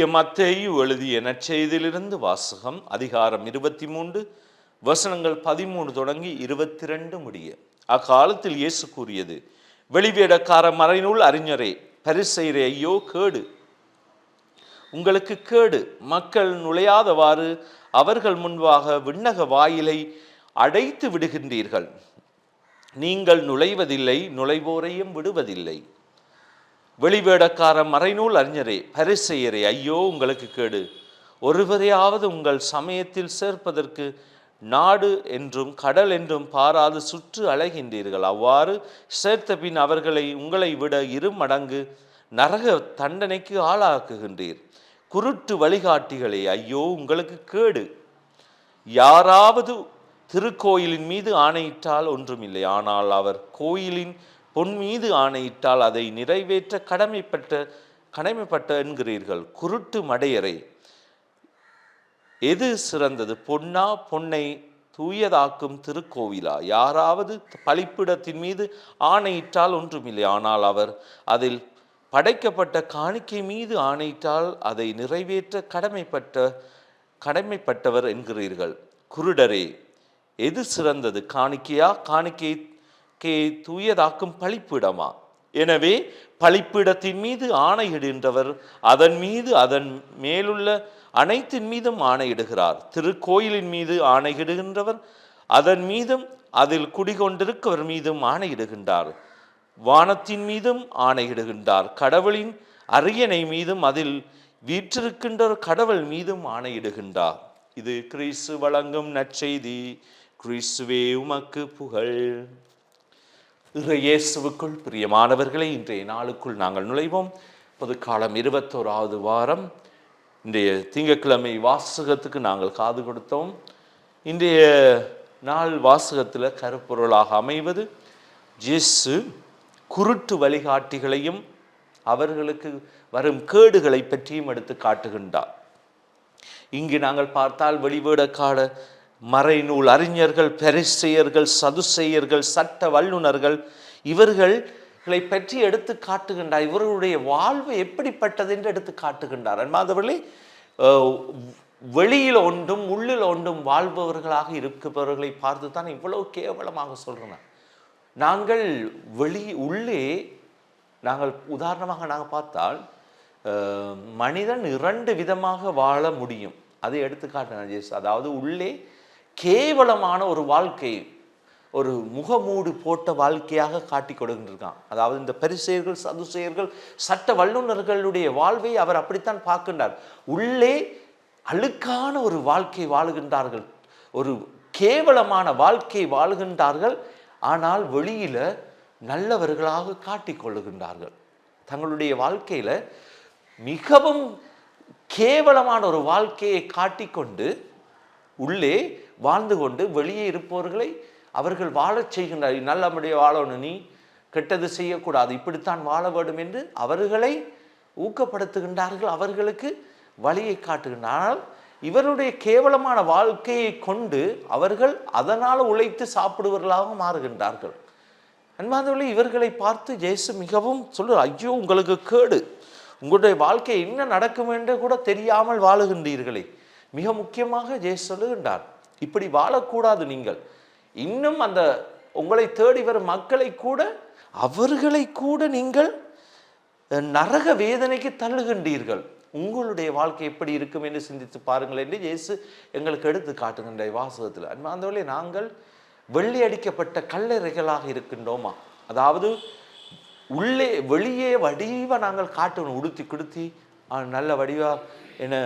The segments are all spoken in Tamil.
தூய மத்தேயு எழுதிய நற்செய்தியிலிருந்து வாசகம் அதிகாரம் இருபத்தி மூன்று வசனங்கள் பதிமூணு தொடங்கி இருபத்தி ரெண்டு முடிய. அக்காலத்தில் இயேசு கூறியது வெளிவேடக்கார மறைநூல் அறிஞரே பரிசெயரே ஐயோ கேடு. உங்களுக்கு கேடு. மக்கள் நுழையாதவாறு அவர்கள் முன்பாக விண்ணக வாயிலை அடைத்து விடுகின்றீர்கள். நீங்கள் நுழைவதில்லை நுழைவோரையும் விடுவதில்லை. வெளிவேடக்கார மறைநூல் அறிஞரே பரிசெயரே ஐயோ உங்களுக்கு கேடு. ஒருவரையாவது உங்கள் சமயத்தில் சேர்ப்பதற்கு நாடு என்றும் கடல் என்றும் பாராது சுற்று அலைகின்றீர்கள். அவ்வாறு சேர்த்த பின் அவர்களை உங்களை விட இரு மடங்கு நரக தண்டனைக்கு ஆளாக்குகின்றீர். குருட்டு வழிகாட்டிகளே ஐயோ உங்களுக்கு கேடு. யாராவது திருக்கோயிலின் மீது ஆணையிட்டால் ஒன்றுமில்லை. ஆனால் அவர் கோயிலின் பொன் மீது ஆணையிட்டால் அதை நிறைவேற்ற கடமைப்பட்ட கடமைப்பட்ட என்கிறீர்கள். குருட்டு மடையரை. எது சிறந்தது? பொன்னா பொன்னை தூயதாக்கும் திருக்கோவிலா? யாராவது பழிப்பிடத்தின் மீது ஆணையிட்டால் ஒன்றுமில்லை. ஆனால் அவர் அதில் படைக்கப்பட்ட காணிக்கை மீது ஆணையிட்டால் அதை நிறைவேற்ற கடமைப்பட்ட கடமைப்பட்டவர் என்கிறீர்கள். குருடரே எது சிறந்தது? காணிக்கையா? காணிக்கை கே தூயதாக்கும் பழிப்பிடமா? எனவே பழிப்பிடத்தின் மீது ஆணையிடுகின்றவர் அதன் மீது அதன் மேலுள்ள அனைத்தின் மீதும் ஆணையிடுகிறார் திருக்கோயிலின் மீது ஆணையிடுகின்றவர் அதன் மீதும் அதில் குடிகொண்டிருக்கவர் மீதும் ஆணையிடுகின்றார் வானத்தின் மீதும் ஆணையிடுகின்றார் கடவுளின் அரியணை மீதும் அதில் வீற்றிருக்கின்ற கடவுள் மீதும் ஆணையிடுகின்றார் இது கிறிஸ்து வழங்கும் நற்செய்தி. கிறிஸ்துவே உமக்கு புகழ். இறை இயேசுவுக்குள் பிரியமானவர்களே இன்றைய நாளுக்குள் நாங்கள் நுழைவோம். பொது காலம் இருபத்தோராவது வாரம். இன்றைய திங்கட்கிழமை வாசகத்துக்கு நாங்கள் காது கொடுத்தோம். இன்றைய நாள் வாசகத்தில் கருப்பொருளாக அமைவது ஜேசு குருட்டு வழிகாட்டிகளையும் அவர்களுக்கு வரும் கேடுகளை பற்றியும் எடுத்து காட்டுகின்றார். இங்கு நாங்கள் பார்த்தால் வெளிவேடக்கால மறைநூல் அறிஞர்கள் பெரிசெயர்கள் சதுசெயர்கள் சட்ட வல்லுனர்கள் இவர்களை பற்றி எடுத்து காட்டுகின்றார். இவர்களுடைய வாழ்வு எப்படிப்பட்டது என்று எடுத்து காட்டுகின்றார். அன்பாதவர்களே வெளியில் ஒன்றும் உள்ளில் ஒன்றும் வாழ்பவர்களாக இருப்பவர்களை பார்த்து தான் இவ்வளவு கேவலமாக சொல்கிறேன் நாங்கள் வெளி உள்ளே நாங்கள் உதாரணமாக நாங்கள் பார்த்தால் மனிதன் இரண்டு விதமாக வாழ முடியும். அதை எடுத்துக்காட்டினார் ஜேசு அதாவது உள்ளே கேவலமான ஒரு வாழ்க்கை ஒரு முகமூடு போட்ட வாழ்க்கையாக காட்டி கொடுக்கின்றிருக்கான். அதாவது இந்த பரிசெயர்கள் சதுசெயர்கள் சட்ட வல்லுநர்களுடைய வாழ்வை அவர் அப்படித்தான் பார்க்கின்றார். உள்ளே அழுக்கான ஒரு வாழ்க்கை வாழுகின்றார்கள். ஒரு கேவலமான வாழ்க்கை வாழுகின்றார்கள். ஆனால் வெளியில் நல்லவர்களாக காட்டி கொள்ளுகின்றார்கள். தங்களுடைய வாழ்க்கையில் மிகவும் கேவலமான ஒரு வாழ்க்கையை காட்டிக்கொண்டு உள்ளே வாழ்ந்து கொண்டு வெளியே இருப்பவர்களை அவர்கள் வாழச் செய்கின்றார். நல்லபடியாக வாழணும். நீ கெட்டது செய்யக்கூடாது. இப்படித்தான் வாழ வேண்டும் என்று அவர்களை ஊக்கப்படுத்துகின்றார்கள். அவர்களுக்கு வழியை காட்டுகின்றனால் இவருடைய கேவலமான வாழ்க்கையை கொண்டு அவர்கள் அதனால் உழைத்து சாப்பிடுவர்களாக மாறுகின்றார்கள். அன்பாந்தவர்களே இவர்களை பார்த்து ஜேசு மிகவும் சொல்லு ஐயோ உங்களுக்கு கேடு. உங்களுடைய வாழ்க்கை என்ன நடக்கும் என்று கூட தெரியாமல் வாழுகின்றீர்களே. மிக முக்கியமாக ஜேசு சொல்லுகின்றார் இப்படி வாழக்கூடாது நீங்கள். இன்னும் அந்த உங்களை தேடி வரும் மக்களை கூட அவர்களை கூட நீங்கள் நரக வேதனைக்கு தள்ளுகின்றீர்கள். உங்களுடைய வாழ்க்கை எப்படி இருக்கும் என்று சிந்தித்து பாருங்கள் என்று இயேசு எங்களுக்கு எடுத்து காட்டுகின்ற வாசகத்தில். அன்பாந்தவர்களே நாங்கள் வெள்ளி அடிக்கப்பட்ட கல்லறைகளாக இருக்கின்றோமா? அதாவது உள்ளே வெளியே வடிவாக நாங்கள் காட்டணும் உடுத்தி கொடுத்தி நல்ல வடிவாக என்ன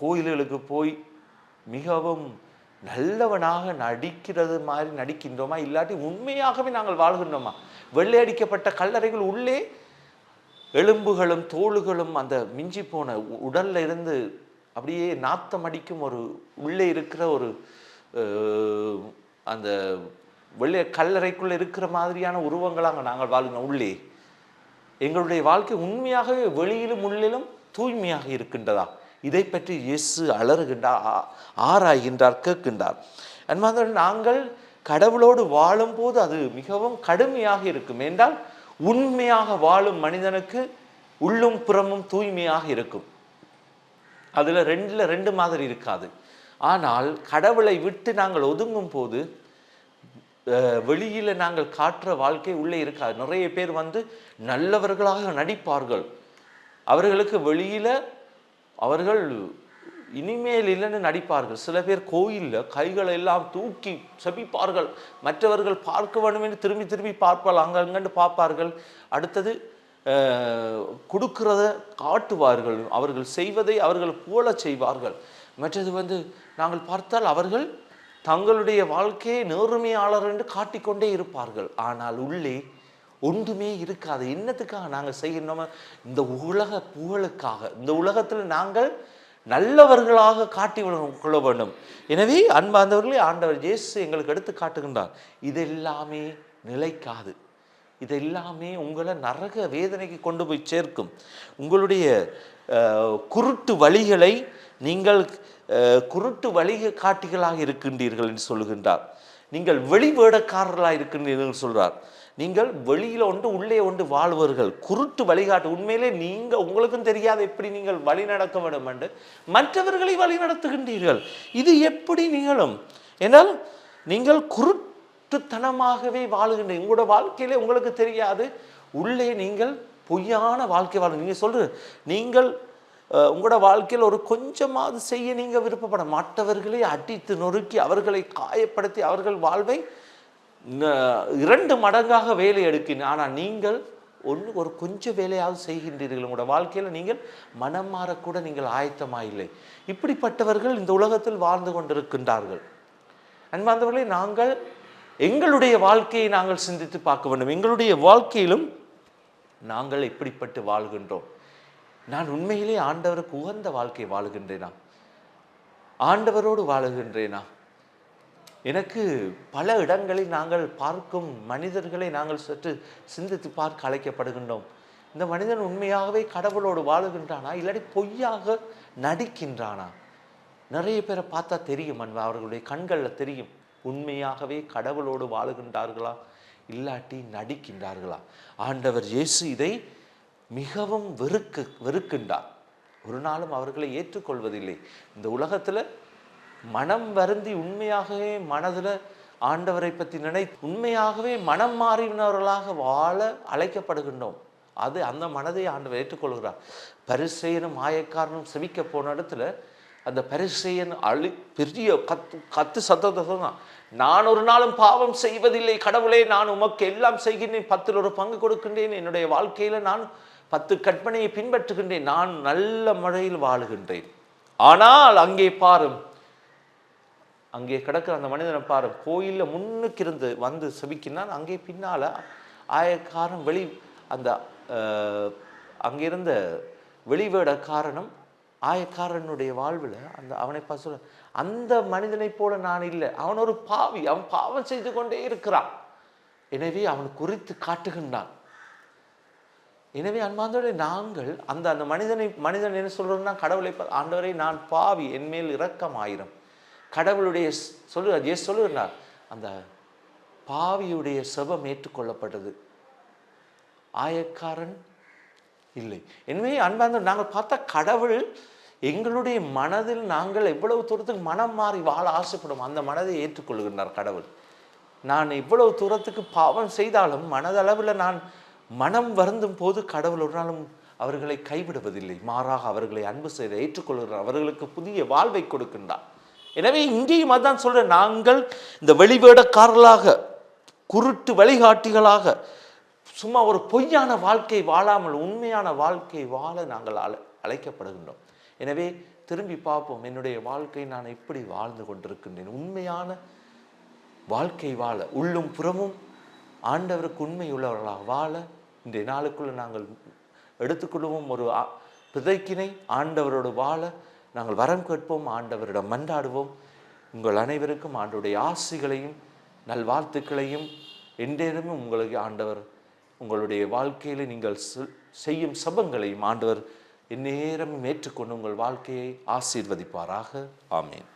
கோயில்களுக்கு போய் மிகவும் நல்லவனாக நடிக்கிறது மாதிரி நடிக்கின்றோமா? இல்லாட்டி உண்மையாகவே நாங்கள் வாழ்கின்றோமா? வெள்ளை அடிக்கப்பட்ட கல்லறைகள் உள்ளே எலும்புகளும் தோளுகளும் அந்த மிஞ்சி போன உ- உடல்ல இருந்து அப்படியே நாத்தம் அடிக்கும் ஒரு உள்ளே இருக்கிற ஒரு அந்த வெள்ளை கல்லறைக்குள்ளே இருக்கிற மாதிரியான உருவங்களாக நாங்கள் வாழ்கிறோம் உள்ளே. எங்களுடைய வாழ்க்கை உண்மையாகவே வெளியிலும் உள்ளிலும் தூய்மையாக இருக்கின்றதா? இதை பற்றி இயேசு அலறுகின்றார் ஆ- ஆராய்கின்றார் கேட்கின்றார். அன்பார்ந்தவர்களே, நாங்கள் கடவுளோடு வாழும்போது அது மிகவும் கடுமையாக இருக்கும். என்றால் உண்மையாக வாழும் மனிதனுக்கு உள்ளும் புறமும் தூய்மையாக இருக்கும். அதில் ரெண்டில் ரெண்டு மாதிரி இருக்காது. ஆனால் கடவுளை விட்டு நாங்கள் ஒதுங்கும் போது வெளியில் நாங்கள் காட்டுற வாழ்க்கை உள்ளே இருக்காது. நிறைய பேர் வந்து நல்லவர்களாக நடிப்பார்கள். அவர்களுக்கு வெளியில் அவர்கள் இனிமேல் இல்லைன்னு நடிப்பார்கள். சில பேர் கோயிலில் கைகளை எல்லாம் தூக்கி செபிப்பார்கள். மற்றவர்கள் பார்க்க வேண்டும் என்று திரும்பி திரும்பி பார்ப்பார்கள். அங்கங்கன்னு பார்ப்பார்கள். அடுத்தது கொடுக்கிறத காட்டுவார்கள். அவர்கள் செய்வதை அவர்கள் போல செய்வார்கள். மற்றது வந்து நாங்கள் பார்த்தால் அவர்கள் தங்களுடைய வாழ்க்கையை நேர்மையாளர் என்று காட்டிக்கொண்டே இருப்பார்கள். ஆனால் உள்ளே ஒன்றுமே இருக்காது. என்னத்துக்காக நாங்கள் செய்யணும் இந்த உலக புகழுக்காக இந்த உலகத்தில் நாங்கள் நல்லவர்களாக காட்டி கொள்ள வேண்டும். எனவே அன்பார்ந்தவர்களே ஆண்டவர் இயேசு எங்களுக்கு எடுத்து காட்டுகின்றார். இதெல்லாமே நிலைக்காது. இதெல்லாமே உங்களை நரக வேதனைக்கு கொண்டு போய் சேர்க்கும். உங்களுடைய குருட்டு வழிகளை நீங்கள் குருட்டு வழிக காட்டிகளாக இருக்கின்றீர்கள் என்று சொல்லுகின்றார். நீங்கள் வெளி வேடக்காரர்களாக இருக்கின்றீர்கள் சொல்கிறார் நீங்கள் வெளியில் ஒன்று உள்ளே ஒன்று வாழ்வர்கள். குருட்டு வழிகாட்டு. உண்மையிலே நீங்கள் உங்களுக்கும் தெரியாது எப்படி நீங்கள் வழி நடக்க வேண்டும் என்று. மற்றவர்களை வழி நடத்துகின்றீர்கள். இது எப்படி நிகழும்? என்றால் நீங்கள் குருட்டுத்தனமாகவே வாழுகின்ற உங்களோட வாழ்க்கையிலே உங்களுக்கு தெரியாது. உள்ளே நீங்கள் பொய்யான வாழ்க்கை வாழ நீங்கள் சொல்ற நீங்கள் உங்களோட வாழ்க்கையில் ஒரு கொஞ்சமாவது செய்ய நீங்கள் விருப்பப்பட மற்றவர்களை அடித்து நொறுக்கி அவர்களை காயப்படுத்தி அவர்கள் வாழ்வை இரண்டு மடங்காக வேலை எடுக்கின்ற ஆனால் நீங்கள் ஒன்று ஒரு கொஞ்சம் வேலையாவது செய்கின்றீர்கள். உங்களோட வாழ்க்கையில் நீங்கள் மனம் மாறக்கூட நீங்கள் ஆயத்தமாக இல்லை. இப்படிப்பட்டவர்கள் இந்த உலகத்தில் வாழ்ந்து கொண்டிருக்கின்றார்கள். அன்பார்ந்தவர்களே நாங்கள் எங்களுடைய வாழ்க்கையை நாங்கள் சிந்தித்து பார்க்க வேண்டும். எங்களுடைய வாழ்க்கையிலும் நாங்கள் எப்படிப்பட்டு வாழ்கின்றோம். நான் உண்மையிலே ஆண்டவருக்கு உகந்த வாழ்க்கை வாழ்கின்றேனா? ஆண்டவரோடு வாழுகின்றேனா? எனக்கு பல இடங்களில் நாங்கள் பார்க்கும் மனிதர்களை நாங்கள் சற்று சிந்தித்து பார்க்க அழைக்கப்படுகின்றோம். இந்த மனிதன் உண்மையாகவே கடவுளோடு வாழுகின்றானா? இல்லாட்டி பொய்யாக நடிக்கின்றானா? நிறைய பேரை பார்த்தா தெரியும் அன்பா அவர்களுடைய கண்களில் தெரியும். உண்மையாகவே கடவுளோடு வாழுகின்றார்களா? இல்லாட்டி நடிக்கின்றார்களா? ஆண்டவர் இயேசு இதை மிகவும் வெறுக்கு வெறுக்கின்றார். ஒரு நாளும் அவர்களை ஏற்றுக்கொள்வதில்லை. இந்த உலகத்தில் மனம் வருந்தி உண்மையாகவே மனதில் ஆண்டவரை பற்றி நினை உண்மையாகவே மனம் மாறினவர்களாக வாழ அழைக்கப்படுகின்றோம். அது அந்த மனதை ஆண்டவர் ஏற்றுக்கொள்கிறார். பரிசெயனும் ஆயக்காரனும் செவிக்க போன இடத்துல அந்த பரிசெயன் அழி பெரிய கத்து கத்து சத்தத்தை சொன்னான் நான் ஒரு நாளும் பாவம் செய்வதில்லை கடவுளே நான் உமக்கு எல்லாம் செய்கின்றேன். பத்தில் ஒரு பங்கு கொடுக்கின்றேன். என்னுடைய வாழ்க்கையில் நான் பத்து கற்பனையை பின்பற்றுகின்றேன். நான் நல்ல முறையில் வாழுகின்றேன். ஆனால் அங்கே பாரும் அங்கே கிடக்கிற அந்த மனிதனை பாரு கோயிலில் முன்னுக்கு இருந்து வந்து செபிக்கினான் அங்கே பின்னால் ஆயக்காரன் வெளி அந்த அங்கிருந்த வெளிவேட காரணம் ஆயக்காரனுடைய வாழ்வில் அந்த அவனை பார்த்து சொல்ல அந்த மனிதனைப் போல நான் இல்லை. அவன் ஒரு பாவி அவன் பாவம் செய்து கொண்டே இருக்கிறான். எனவே அவன் குறித்து காட்டுகின்றான். எனவே அன்பாந்தோட நாங்கள் அந்த அந்த மனிதனை மனிதன் என்ன சொல்கிறோன்னா கடவுளை பா- நான் பாவி என் மேல் இரக்கம் ஆயிரம் கடவுளுடைய ஸ்- சொல்லு ஏ சொல்லுகிறார். அந்த பாவியுடைய செபம் ஏற்றுக்கொள்ளப்பட்டது. ஆயக்காரன் இல்லை. எனவே அன்பார்ந்த நாங்கள் பார்த்தா கடவுள் எங்களுடைய மனதில் நாங்கள் எவ்வளவு தூரத்துக்கு மனம் மாறி வாழ ஆசைப்படும் அந்த மனதை ஏற்றுக்கொள்கின்றார் கடவுள். நான் இவ்வளவு தூரத்துக்கு பாவம் செய்தாலும் மனதளவில் நான் மனம் வருந்தும் போது கடவுள் ஒரு நாளும் அவர்களை கைவிடுவதில்லை. மாறாக அவர்களை அன்பு செய்து ஏற்றுக்கொள்கிறார். அவர்களுக்கு புதிய வாழ்வை கொடுக்கின்றார். எனவே இங்கேயும் அதான் சொல்கிறேன் நாங்கள் இந்த வெளிவேடக்காரர்களாக குருட்டு வழிகாட்டிகளாக சும்மா ஒரு பொய்யான வாழ்க்கை வாழாமல் உண்மையான வாழ்க்கை வாழ நாங்கள் அழை அழைக்கப்படுகின்றோம். எனவே திரும்பி பார்ப்போம் என்னுடைய வாழ்க்கை நான் எப்படி வாழ்ந்து கொண்டிருக்கின்றேன். உண்மையான வாழ்க்கை வாழ உள்ளும் புறமும் ஆண்டவருக்கு உண்மை உள்ளவர்களாக வாழ இன்றைய நாளுக்குள்ளே நாங்கள் எடுத்துக்கொள்வோம் ஒரு விதைக்கினை பிதைக்கினை ஆண்டவரோடு வாழ நாங்கள் வரம் கேட்போம் ஆண்டவரிடம் மன்றாடுவோம். உங்கள் அனைவருக்கும் ஆண்டவருடைய ஆசைகளையும் நல்வாழ்த்துக்களையும் என்றேனும் உங்களுக்கு ஆண்டவர் உங்களுடைய வாழ்க்கையில நீங்கள் செ- செய்யும் சபங்களையும் ஆண்டவர் எந்நேரமும் ஏற்றுக்கொண்டு உங்கள் வாழ்க்கையை ஆசீர்வதிப்பாராக. ஆமேன்.